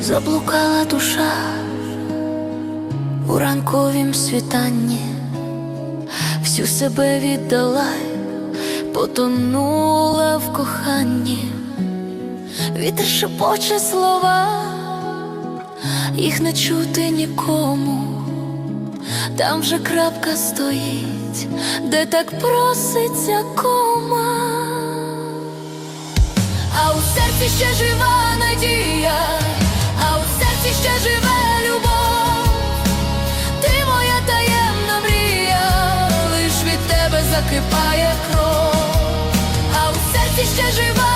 заблукала душа у ранковім світанні, всю себе віддала, потонула в коханні, вітер шепоче слова, їх не чути нікому. Там вже крапка стоїть, де так проситься кома. А у серці ще жива надія, закипає кров. А у серці ще жива